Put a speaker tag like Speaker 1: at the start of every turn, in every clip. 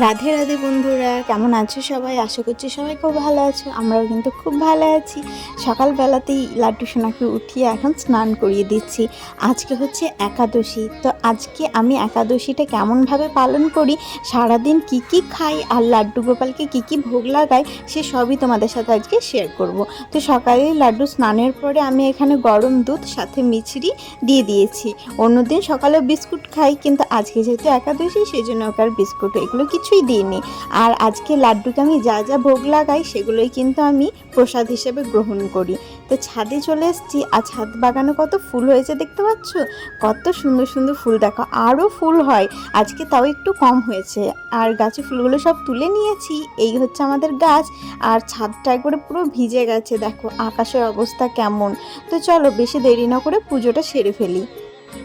Speaker 1: রাধে রাধে বন্ধুরা, কেমন আছো সবাই? আশা করছি সবাই খুব ভালো আছো, আমরাও কিন্তু খুব ভালো আছি। সকালবেলাতেই লাড্ডু সোনাকে উঠিয়ে এখন স্নান করিয়ে দিচ্ছি। আজকে হচ্ছে একাদশী, তো আজকে আমি একাদশীটা কেমনভাবে পালন করি, সারাদিন কি কি খাই আর লাড্ডু গোপালকে কি কি ভোগ লাগাই, সে সবই তোমাদের সাথে আজকে শেয়ার করব। তো সকালে লাড্ডু স্নানের পরে আমি এখানে গরম দুধ, সাথে মিছরি দিয়ে দিয়েছি। অন্যদিন সকালে বিস্কুট খাই, কিন্তু আজকে যেহেতু একাদশী সেই জন্য ওকে আর বিস্কুট, এগুলো কিছুই দিইনি। আর আজকে লাড্ডুকে আমি যা যা ভোগ লাগাই, সেগুলোই কিন্তু আমি প্রসাদ হিসেবে গ্রহণ করি। তো ছাদে চলে এসেছি। আর ছাদ বাগানে কত ফুল হয়েছে দেখতে পাচ্ছ? কত সুন্দর সুন্দর ফুল। দেখো, আরও ফুল হয়। আজকে তাও একটু কম হয়েছে। আর গাছে ফুলগুলো সব তুলে নিয়েছি। এই হচ্ছে আমাদের গাছ। আর ছাদটা একবারে পুরো ভিজে গেছে। দেখো, আকাশের অবস্থা কেমন। তো চলো, বেশি দেরি না করে পুজোটা সেরে ফেলি।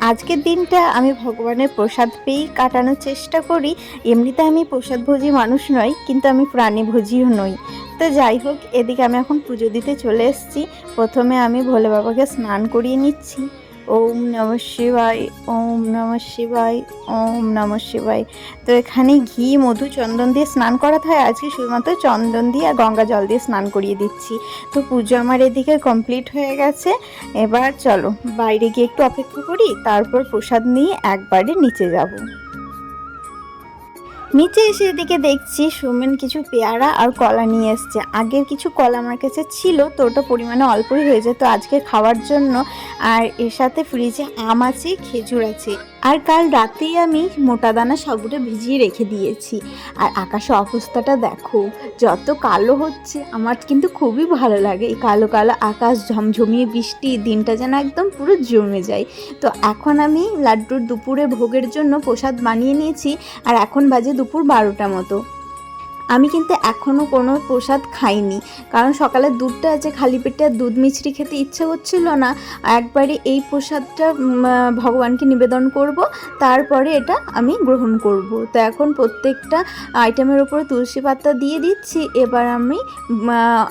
Speaker 1: আজকের দিনটা আমি ভগবানের প্রসাদ পেয়েই কাটানোর চেষ্টা করি। এমনিতে আমি প্রসাদ প্রসাদভোজী মানুষ নই, কিন্তু আমি প্রাণীভোজীও নই। তো যাই হোক, এদিকে আমি এখন পুজো দিতে চলে এসেছি। প্রথমে আমি ভোলে বাবাকে স্নান করিয়ে নিচ্ছি। ওম নম শিবায়, ওম নম শিবায়, ওম নম শিবায়। তো এখানে ঘি, মধু, চন্দন দিয়ে স্নান করাতে হয়। আজকে শুধুমাত্র চন্দন দিয়ে আর গঙ্গা জল দিয়ে স্নান করিয়ে দিচ্ছি। তো পুজো আমার এদিকে কমপ্লিট হয়ে গেছে। এবার চলো বাইরে গিয়ে একটু অপেক্ষা করি, তারপর প্রসাদ নিয়ে একবারে নিচে যাব। নিচে এসে এদিকে দেখছি সুমেন কিছু পেয়ারা আর কলা নিয়ে এসছে। আগের কিছু কলা আমার কাছে ছিল, তো ওটা পরিমাণে অল্পই হয়ে যেত আজকে খাওয়ার জন্য। আর এর সাথে ফ্রিজে আম আছে, খেজুর আছে। আর কাল রাতেই আমি মোটা দানা সাবুটা ভিজিয়ে রেখে দিয়েছি। আর আকাশে অবস্থাটা দেখো, যত কালো হচ্ছে, আমার কিন্তু খুবই ভালো লাগে। এই কালো কালো আকাশ, ঝমঝমিয়ে বৃষ্টি, দিনটা যেন একদম পুরো জমে যায়। তো এখন আমি লাড্ডুর দুপুরে ভোগের জন্য প্রসাদ বানিয়ে নিয়েছি, আর এখন বাজে দুপুর বারোটা মতো। আমি কিন্তু এখনও কোনো প্রসাদ খাইনি। কারণ সকালে দুধটা আছে খালি পেটে দুধ মিছরি খেতে ইচ্ছে হচ্ছিল না, একবারে এই প্রসাদটা ভগবানকে নিবেদন করব। তারপরে এটা আমি গ্রহণ করব। তো এখন প্রত্যেকটা আইটেমের ওপরে তুলসী পাতা দিয়ে দিচ্ছি। এবার আমি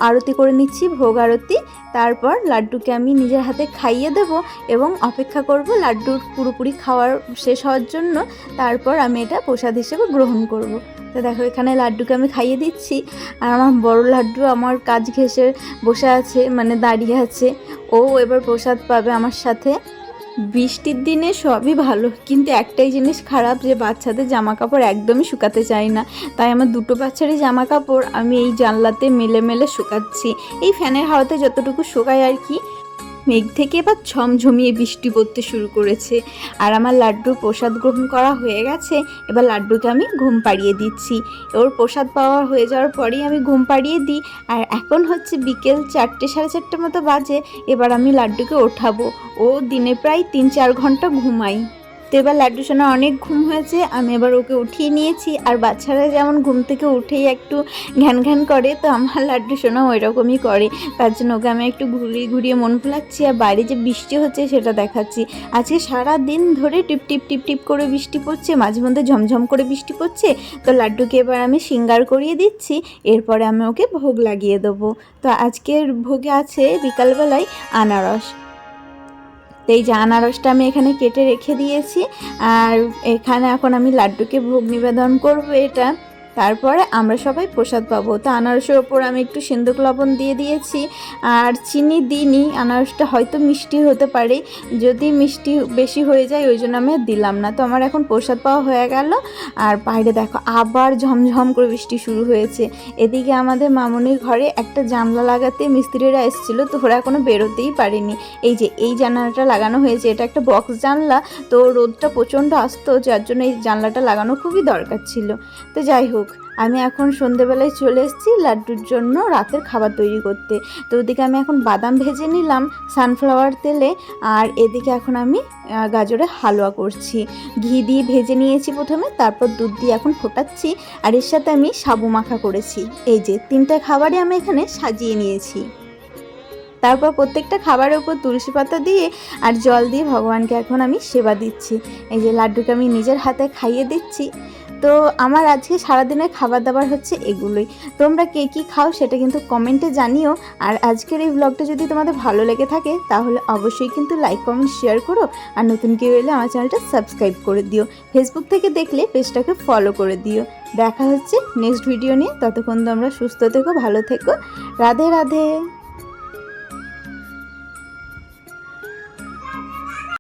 Speaker 1: আরতি করে নিচ্ছি, ভোগ আরতি। তারপর লাড্ডুকে আমি নিজের হাতে খাইয়ে দেব এবং অপেক্ষা করব লাড্ডুর পুরোপুরি খাওয়ার শেষ হওয়ার জন্য। তারপর আমি এটা প্রসাদ হিসেবে গ্রহণ করব। তো দেখো, এখানে লাড্ডুকে আমি খাইয়ে দিচ্ছি। আর আমার বড় লাড্ডু আমার কাজ ঘেসে বসে আছে মানে দাঁড়িয়ে আছে। ও এবার প্রসাদ পাবে আমার সাথে। বৃষ্টির দিনে সবই ভালো, কিন্তু একটাই জিনিস খারাপ, যে বাচ্চাদের জামা কাপড় একদমই শুকাতে চাই না। তাই আমার দুটো বাচ্চারই জামা কাপড় আমি এই জানলাতে মেলে মেলে শুকাচ্ছি। এই ফ্যানের হাওয়াতে যতটুকু শুকায় আর কি মেঘ থেকে এবার ঝমঝমিয়ে বৃষ্টি পড়তে শুরু করেছে। আর আমার লাড্ডু প্রসাদ গ্রহণ করা হয়ে গেছে, এবার লাড্ডুকে আমি ঘুম পাড়িয়ে দিচ্ছি। ওর প্রসাদ পাওয়া হয়ে যাওয়ার পরেই আমি ঘুম পাড়িয়ে দিই, আর এখন হচ্ছে বিকেল চারটে সাড়ে চারটে মতো বাজে, এবার আমি লাড্ডুকে ওঠাবো। ও দিনে প্রায় তিন চার ঘণ্টা ঘুমাই তো এবার লাড্ডু সোনা অনেক ঘুম হয়েছে, আমি এবার ওকে উঠিয়ে নিয়েছি। আর বাচ্চারা যেমন ঘুম থেকে উঠেই একটু ঘ্যান ঘ্যান করে, তো আমার লাড্ডু সোনা ওই রকমই করে। তার জন্য ওকে আমি একটু ঘুরিয়ে ঘুরিয়ে মন ভোলাচ্ছি আর বাইরে যে বৃষ্টি হচ্ছে সেটা দেখাচ্ছি। আজকে সারা দিন ধরে টিপ টিপ টিপ টিপ করে বৃষ্টি পড়ছে, মাঝে মধ্যে ঝমঝম করে বৃষ্টি পড়ছে। তো লাড্ডুকে এবার আমি সিঙ্গার করিয়ে দিচ্ছি, এরপরে আমি ওকে ভোগ লাগিয়ে দেবো। তো আজকের ভোগে আছে বিকালবেলায় আনারস। তো এই যে আনারসটা আমি এখানে কেটে রেখে দিয়েছি, আর এখানে এখন আমি লাড্ডুকে ভোগ নিবেদন করব এটা। তারপরে আমরা সবাই প্রসাদ পাবো। তো আনারসের ওপর আমি একটু সিন্দুক লবণ দিয়ে দিয়েছি। আর চিনি দিইনি, আনারসটা হয়তো মিষ্টি হতে পারে। যদি মিষ্টি বেশি হয়ে যায়, ওই জন্য আমি দিলাম না। তো আমার এখন প্রসাদ পাওয়া হয়ে গেল। আর বাইরে দেখো, আবার ঝমঝম করে বৃষ্টি শুরু হয়েছে। এদিকে আমাদের মামনির ঘরে একটা জানলা লাগাতে মিস্ত্রিরা এসেছিল। তো ওরা এখনও বেরোতেই পারেনি। এই যে, এই জানলাটা লাগানো হয়েছে। এটা একটা বক্স জানলা। তো রোদটা প্রচণ্ড আসতো, যার জন্য এই জানলাটা লাগানো খুবই দরকার ছিল। তো যাই হোক আমি এখন সন্ধেবেলায় চলে এসেছি লাড্ডুর জন্য রাতের খাবার তৈরি করতে। তো ওদিকে আমি এখন বাদাম ভেজে নিলাম সানফ্লাওয়ার তেলে আর এদিকে এখন আমি আহ, গাজরের হালুয়া করছি। ঘি দিয়ে ভেজে নিয়েছি প্রথমে তারপর দুধ দিয়ে এখন ফোটাচ্ছি আর এর সাথে আমি সাবু মাখা করেছি। এই যে তিনটা খাবারই আমি এখানে সাজিয়ে নিয়েছি। তারপর প্রত্যেকটা খাবারের উপর তুলসী পাতা দিয়ে আর জল দিয়ে ভগবানকে এখন আমি সেবা দিচ্ছি। এই যে লাড্ডুকে আমি নিজের হাতে খাইয়ে দিচ্ছি। তো আমার আজকে সারাদিনের খাবার দাবার হচ্ছে এগুলোই। তোমরা কে কী খাও সেটা কিন্তু কমেন্টে জানিও। আর আজকের এই ব্লগটা যদি তোমাদের ভালো লেগে থাকে, তাহলে অবশ্যই কিন্তু লাইক কমেন্ট শেয়ার করো। আর নতুন কেউ এলে আমার চ্যানেলটা সাবস্ক্রাইব করে দিও। ফেসবুক থেকে দেখলে পেজটাকে ফলো করে দিও। দেখা হচ্ছে নেক্সট ভিডিও নিয়ে। ততক্ষণ তোমরা সুস্থ থেকো, ভালো থেকো। রাধে রাধে।